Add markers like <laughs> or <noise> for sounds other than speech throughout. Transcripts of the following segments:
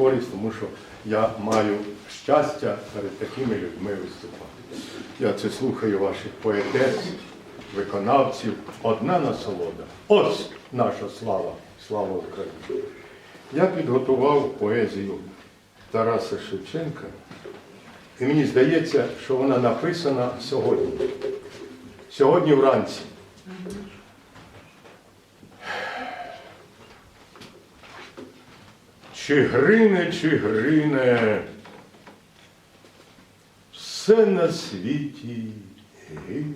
користь, тому що я маю щастя перед такими людьми виступати. Я це слухаю ваших поетес, виконавців. Одна насолода. Ось наша слава, слава Україні. Я підготував поезію Тараса Шевченка, і мені здається, що вона написана сьогодні. Сьогодні вранці. Чи грине, чи грине, все на світі гине.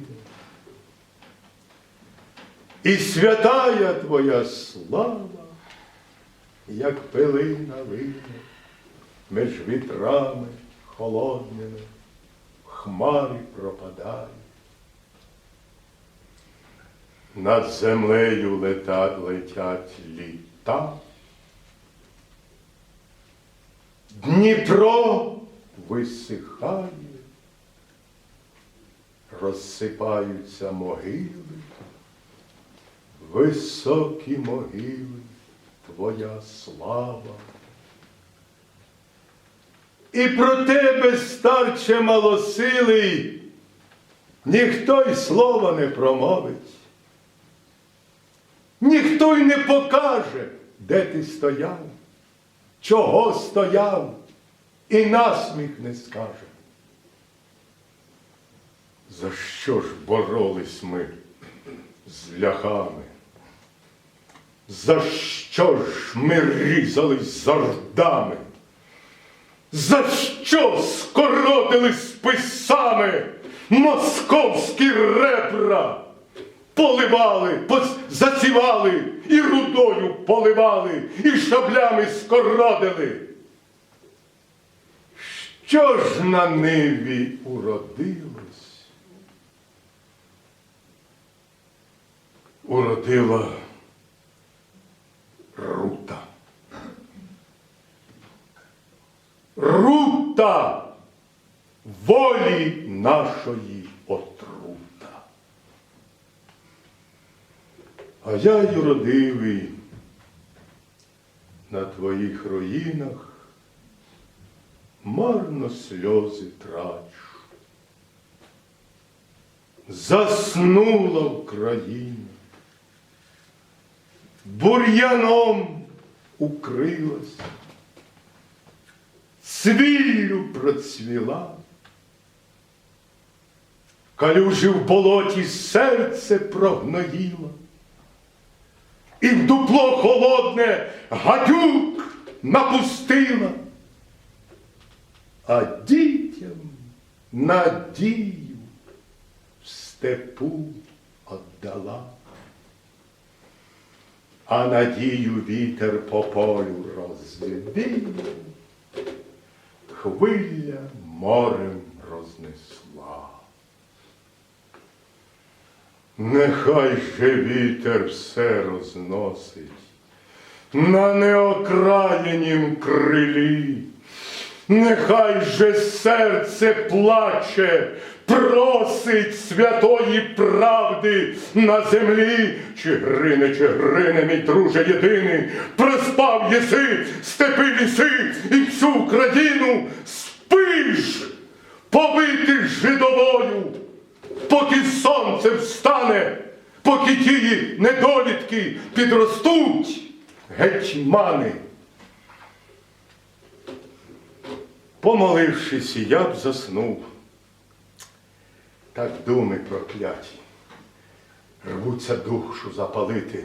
І святая твоя слава, як пилина вине, між вітрами холодними, в хмарі пропадає. Над землею лета, летять літа. Дніпро висихає, розсипаються могили, високі могили, твоя слава. І про тебе, старче малосилий, ніхто й слова не промовить, ніхто й не покаже, де ти стояв чого стояв, і насміх не скаже. За що ж боролись ми з ляхами? За що ж ми різались з ордами? За що скоротили списами московські ребра? Поливали, засівали, і рудою поливали, і шаблями скородили. Що ж на ниві уродилось? Уродила рута. Рута волі нашої отрута. А я й родивий на твоїх руїнах марно сльози трачу. Заснула Україна, бур'яном укрилась, цвіллю процвіла, калюжі в болоті серце прогноїла і в дупло холодне гадюк напустила, а дітям надію в степу отдала, а надію вітер по полю розвів, хвиля морем рознесла. Нехай же вітер все розносить. На неокраєнім крилі, нехай же серце плаче, просить святої правди на землі, чи грине, чи грине, мій друже єдиний, проспав єси степи ліси і всю Україну спиш, побитих жидовою поки сонце встане, поки тії недолітки підростуть, гетьмани. Помолившись, я б заснув. Так думи прокляті, рвуться душу запалити,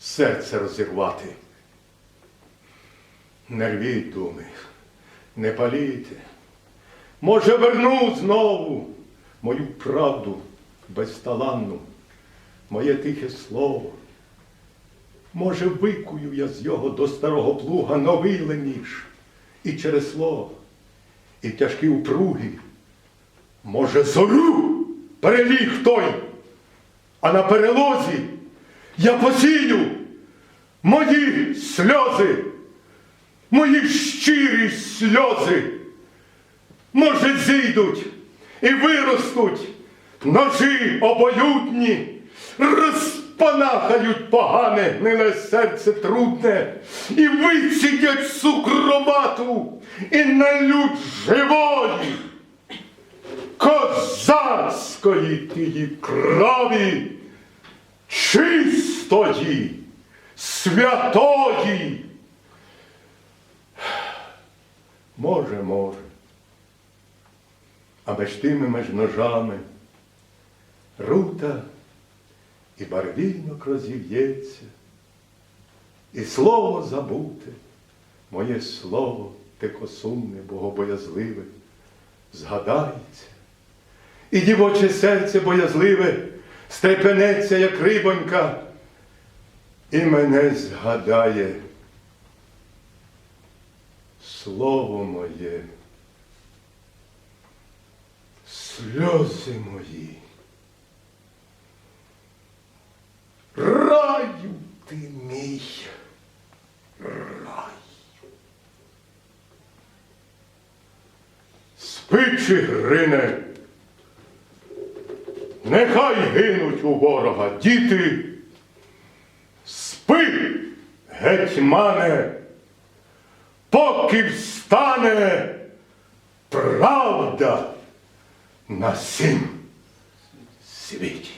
серце розірвати. Не рвіть думи, не палійте. Може, верну знову мою правду безталанну, моє тихе слово. Може, викую я з його до старого плуга новий леніш і через слово, і тяжкі упруги. Може, зорю переліг той, а на перелозі я посію мої сльози, мої щирі сльози. Може, зійдуть і виростуть ножі обоюдні, розпалять спанахають погане, гниле серце трудне, і вицідять сукровату, і налють живої, козацької тії крові, чистої, святої. Може, може. А тими між ножами рута і барвінок розів'ється, і слово забуте, моє слово тихосумне, богобоязливе, згадається, і дівоче серце боязливе стрепенеться, як рибонька, і мене згадає слово моє, сльози мої. Раю ти мій рай. Спичі грине, нехай гинуть у ворога діти, спи, гетьмане, поки встане правда на сім світі.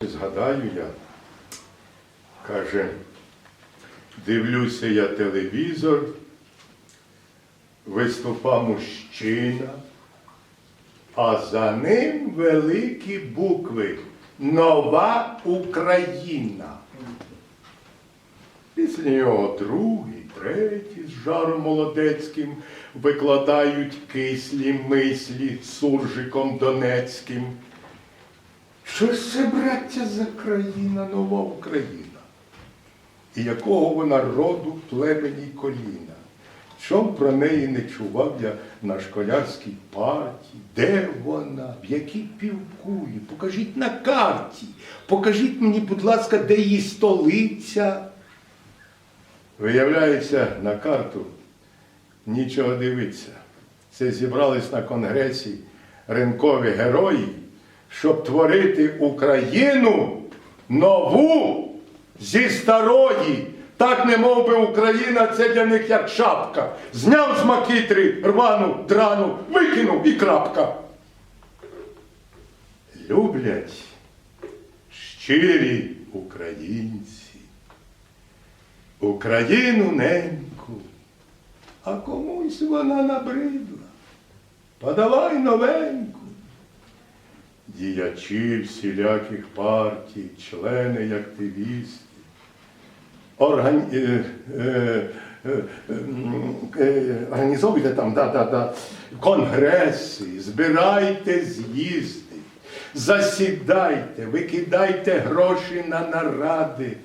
Згадаю я, каже, дивлюся я телевізор, виступа мужчина, а за ним великі букви Нова Україна. Після нього другий, третій з жаром молодецьким викладають кислі мислі суржиком донецьким. Що ж це, браття, за країна, нова Україна? І якого вона роду племені й коліна? Чом про неї не чував я на школярській парті? Де вона? В якій півкулі? Покажіть на карті. Покажіть мені, будь ласка, де її столиця. Виявляється, на карту нічого дивитися. Це зібрались на конгресі ринкові герої, щоб творити Україну нову зі старої. Так не мов би Україна, це для них як шапка. Зняв з макітри рвану, драну, викинув і крапка. Люблять щирі українці. Україну неньку, а комусь вона набридла. Подавай новеньку. Діячі всіляких партій, члени й активісти, орган... е, е, е, організовуйте там да, да, да, конгреси, збирайте з'їзди, засідайте, викидайте гроші на наради,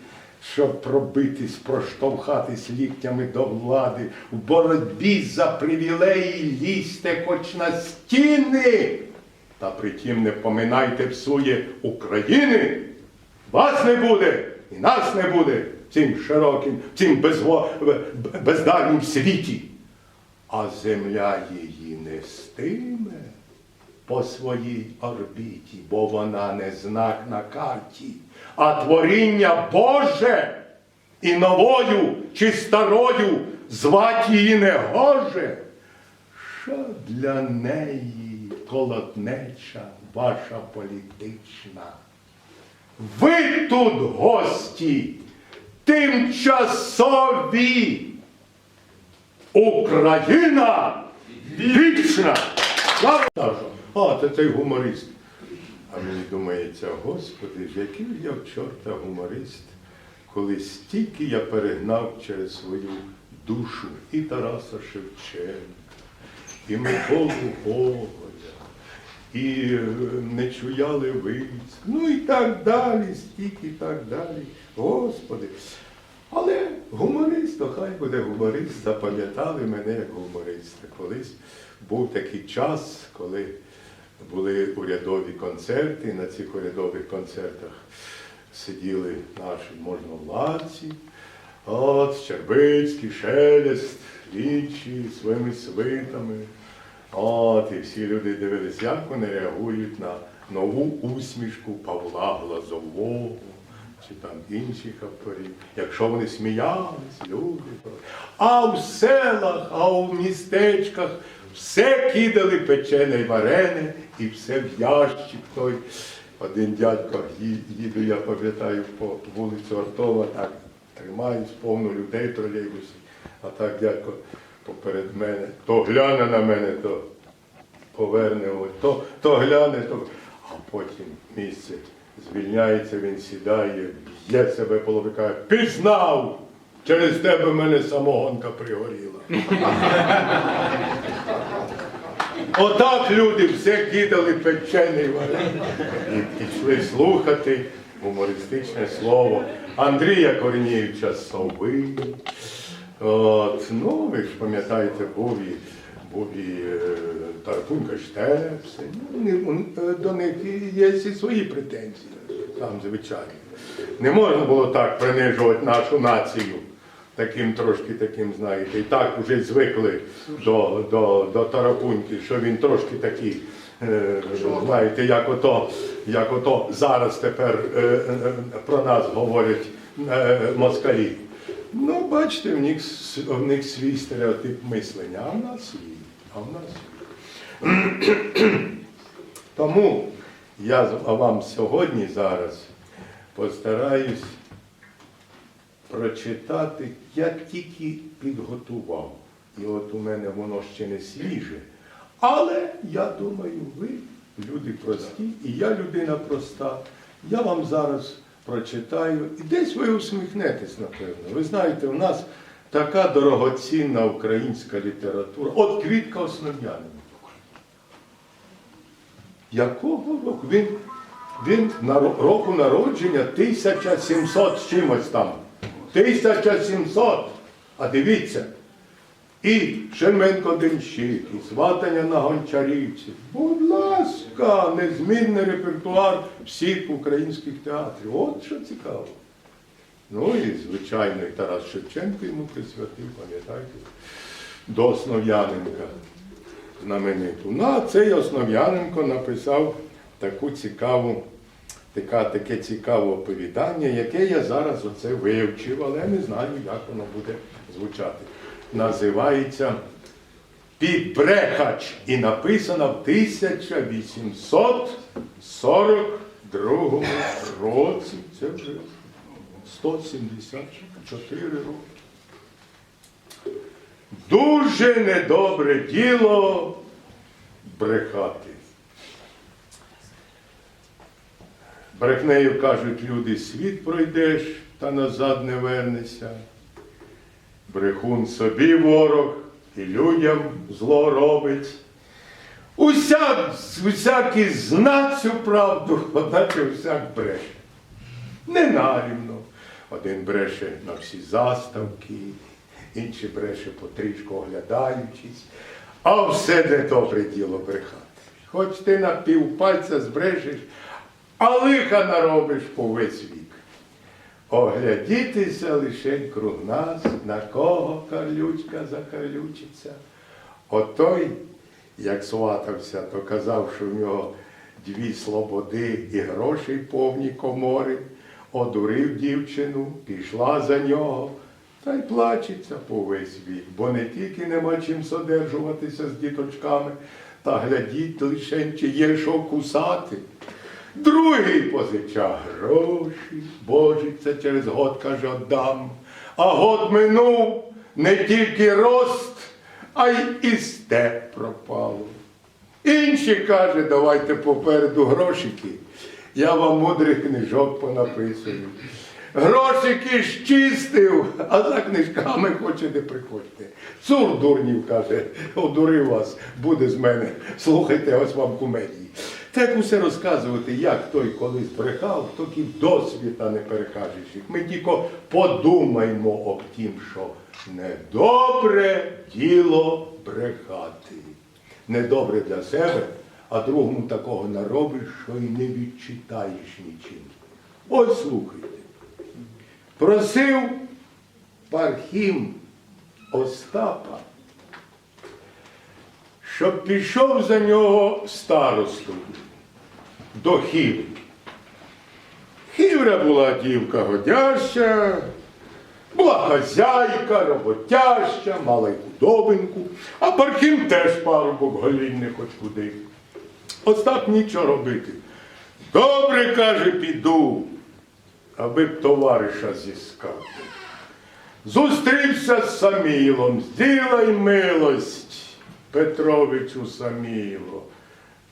щоб пробитись, проштовхатись ліктями до влади, в боротьбі за привілеї лізьте хоч на стіни. Та притім не поминайте всує України, вас не буде і нас не буде в цім широким, в цім безво, б- бездарнім світі. А земля її не стиме по своїй орбіті, бо вона не знак на карті, а творіння Боже і новою чи старою звати її не гоже. Що для неї колотнеча ваша політична? Ви тут гості тимчасові. Україна вічна. А, це цей гуморист. А мені думається, Господи, який я в чорта гуморист, коли стільки я перегнав через свою душу і Тараса Шевченка, і Миколу Гоголя, і е, Нечуя Левицьк, ну і так далі, стільки і так далі. Господи. Але гуморист, то хай буде гуморист, запам'ятали мене як гумориста. Колись був такий час, коли були урядові концерти, і на цих урядових концертах сиділи наші можновладці, от Щербицький, Шелест, інші своїми свитами. От, і всі люди дивились, як вони реагують на нову усмішку Павла Глазового, чи там інших авторів, якщо вони сміялись, люди. А в селах, а в містечках все кидали печене й варене, і все в ящик той. Один дядько їду, я пам'ятаю, по вулицю Артова, так тримаюсь, повно людей в тролейбусі. А так дядько поперед мене, то гляне на мене, то поверне, то, то гляне, то. А потім місце звільняється, він сідає, б'є себе по лобі, каже, пізнав! Через тебе мене самогонка пригоріла. Отак люди все кидали печений вареник і пішли слухати гумористичне слово Андрія Корнієвича Сови. От, ну, ви ж пам'ятаєте, був і, був і е, Тарпунька Штепси. Ну, е, до них є і свої претензії, там, звичайно. Не можна було так принижувати нашу націю. Таким трошки таким, знаєте, і так вже звикли до, до, до Тарапуньки, що він трошки такий, е, знаєте, як ото, як ото зараз тепер е, е, про нас говорять москалі. Ну, бачите, в них, в них свій стереотип мислення, а в нас свій, а в нас свій. Тому я вам сьогодні зараз постараюсь прочитати, я тільки підготував. І от у мене воно ще не свіже. Але я думаю, ви люди прості, і я людина проста. Я вам зараз прочитаю, і десь ви усміхнетесь, напевно. Ви знаєте, у нас така дорогоцінна українська література. От Квітка Основ'янина. Якого року? Він, він на року народження 1700 з чимось там. 1700. А дивіться. І Шеменко Денщик, і сватання на Гончарівці. Будь ласка, незмінний репертуар всіх українських театрів. От що цікаво. Ну і, звичайно, і Тарас Шевченко йому присвятив, пам'ятаєте, до Основ'яненка знамениту. Ну, а цей Основ'яненко написав таку цікаву, така, таке цікаве оповідання, яке я зараз оце вивчив, але не знаю, як воно буде звучати. Називається Підбрехач і написано в 1842 році. Це вже 174 роки. Дуже недобре діло брехати. Брехнею кажуть люди, світ пройдеш та назад не вернешся. Брехун собі ворог і людям зло робить. Усяк, усякий зна цю правду, <laughs> одначе всяк бреше. Не нарівно. Один бреше на всі заставки, інший бреше потрішку оглядаючись, а все не добре діло брехати. Хоч ти на півпальця збрешеш, а лиха наробиш по весь вік. Оглядітися лише круг нас, на кого карлючка закарлючиться. Отой, як сватався, то казав, що в нього дві слободи і грошей повні комори, одурив дівчину, пішла за нього, та й плачеться по весь вік, бо не тільки нема чим содержуватися з діточками, та глядіть лише, чи є що кусати. Другий позича гроші, божиться через год, каже, отдам. А год минув не тільки рост, а й і степ пропало. Інші каже, давайте попереду грошики. Я вам мудрих книжок понаписую. Грошики щистив, а за книжками хочете приходьте. Цур дурнів, каже, одурив вас, буде з мене. Слухайте, ось вам кумедії. Так усе розказувати, як той колись брехав, то і досвіта не перекажеш їх. Ми тільки подумаймо об тім, що недобре діло брехати. Недобре для себе, а другому такого наробиш, що й не відчитаєш нічим. Ось слухайте. Просив Пархім Остапа, щоб пішов за нього старостою до Хіви. Хівра була дівка годяща, була хазяйка, роботяща, мала й худобинку, а Пархім теж парубок голінний хоч куди. Остап нічого робити. Добре, каже, піду, аби б товариша зіскати. Зустрівся з Самілом, зділай милость Петровичу Саміло,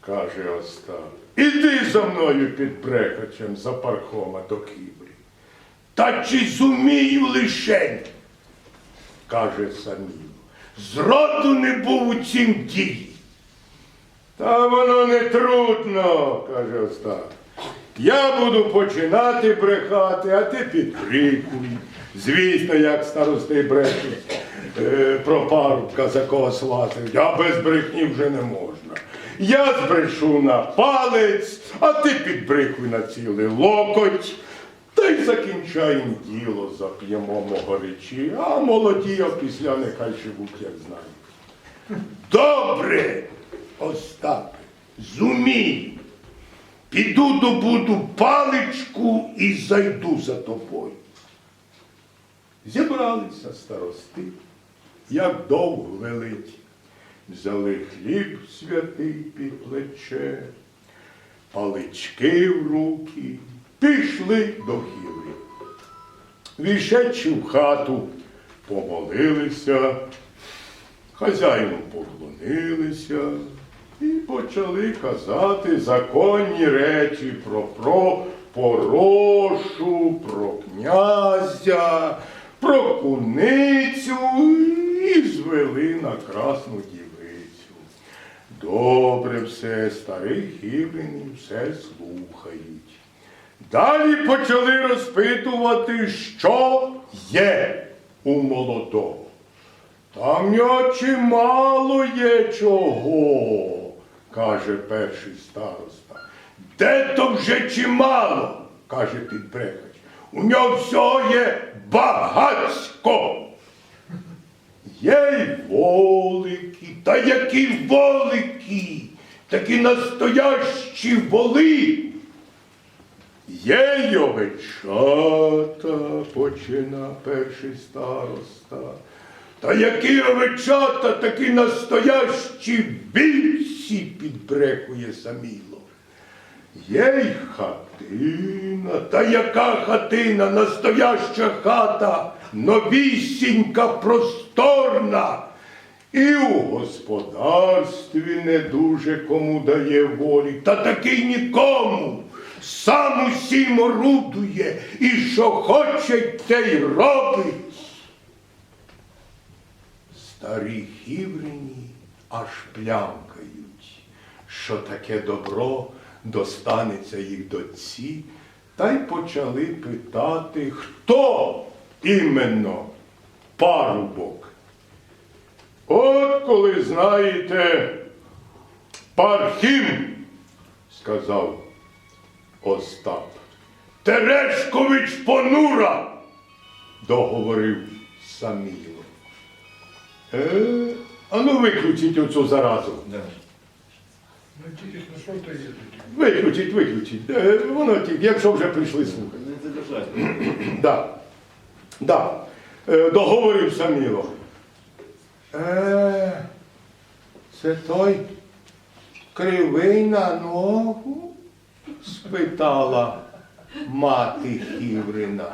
каже Остап. Іди за мною під брехачем за пархома до Кібрі. Та чи зумію лишень, каже Саміло. Зроду не був у цім ділі. Та воно не трудно, каже Остап. Я буду починати брехати, а ти підкрикуй. Звісно, як старости брешуть е, про парубка за кого сватають, а без брехні вже не можна. Я збрешу на палець, а ти підбрикуй на цілий локоть. Та й закінчаємо діло, зап'ємо горичі, а молоді опісля нехай живуть, як знають. Добре, Остапе, зумій. Піду добуду паличку і зайду за тобою. Зібралися старости, як довго велить. Взяли хліб святий під плече, палички в руки, пішли до хіври. Війшедши в хату, помолилися, хазяїну поклонилися і почали казати законні речі про, про порошу, про князя, про куницю і звели на красну дівицю. Добре все, старий хібрені все слухають. Далі почали розпитувати, що є у молодого. Там нього чимало є чого, каже перший староста. Де то вже чимало, каже підбрехач. У нього всього є багацько. Є й волики, та які волики, такі настоящі воли. Є й овечата, почина перший староста. Та які овечата, такі настоящі вівці підбрехує саміло. Є й хатина, та яка хатина, настояща хата, новісінька, просторна. І у господарстві не дуже кому дає волі, та такий нікому. Сам усім орудує, і що хоче, те й робить. Старі хіврені аж плямкають, що таке добро достанеться їх дочці, та й почали питати, хто іменно парубок. От коли знаєте, Пархім, сказав Остап. Терешкович понура, договорив Саміло. Е, а ну виключіть оцю заразу. Ну тільки на що то є таке? Виключіть, виключіть. Е, воно тільки, якщо вже прийшли слухати. Не. Да. Да. Е, договорив Саміло. Е, це той кривий на ногу? спитала мати Хіврина.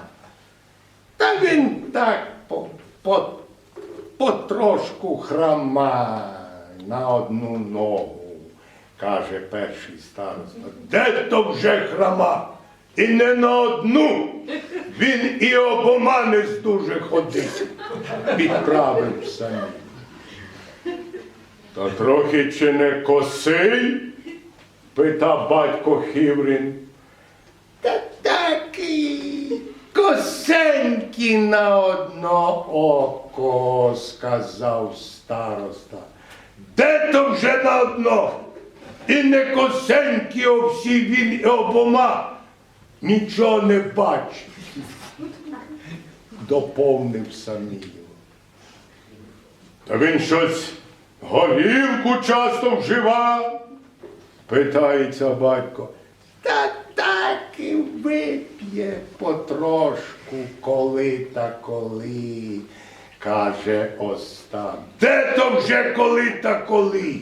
Та він так по, по, потрошку хромає на одну ногу, каже перший староста. Де то вже хрома? І не на одну. Він і обома не здуже ходить, підправив самі. Та трохи чи не косий? питав батько Хіврин. Та такий косенький на одно око, сказав староста. Де то вже на одно? І не косенький овсі він і обома нічого не бачив, Доповнив Саміло. Та він щось горілку часто вживав? питається батько. Та так і вип'є потрошку, коли та коли, каже Остап. Де то вже коли та коли?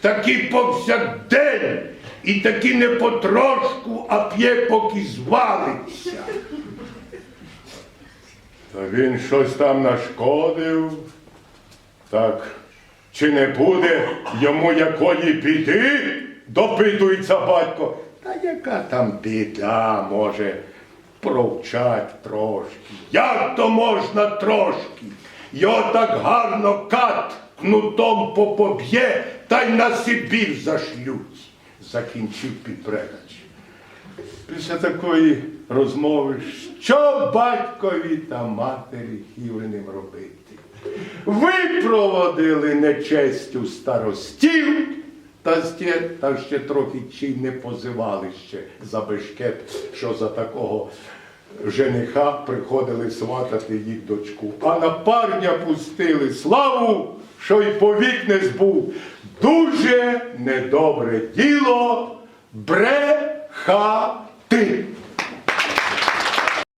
Такі повсякдень, і такі не потрошку, а п'є, поки звалиться. Та він щось там нашкодив. Так, чи не буде йому якої біди? допитується батько. Та яка там біда, може, провчать трошки. Як то можна трошки? Його так гарно кат кнутом попоб'є, та й на Сибір зашлють, закінчив підбрегач. Після такої розмови, що батькові та матері хівленим робити? Випроводили нечестю старостів, та ще, та ще трохи чи не позивали ще за бешкет, що за такого жениха приходили сватати їх дочку. А на парня пустили славу, що й повік не збув. Дуже недобре діло брехати.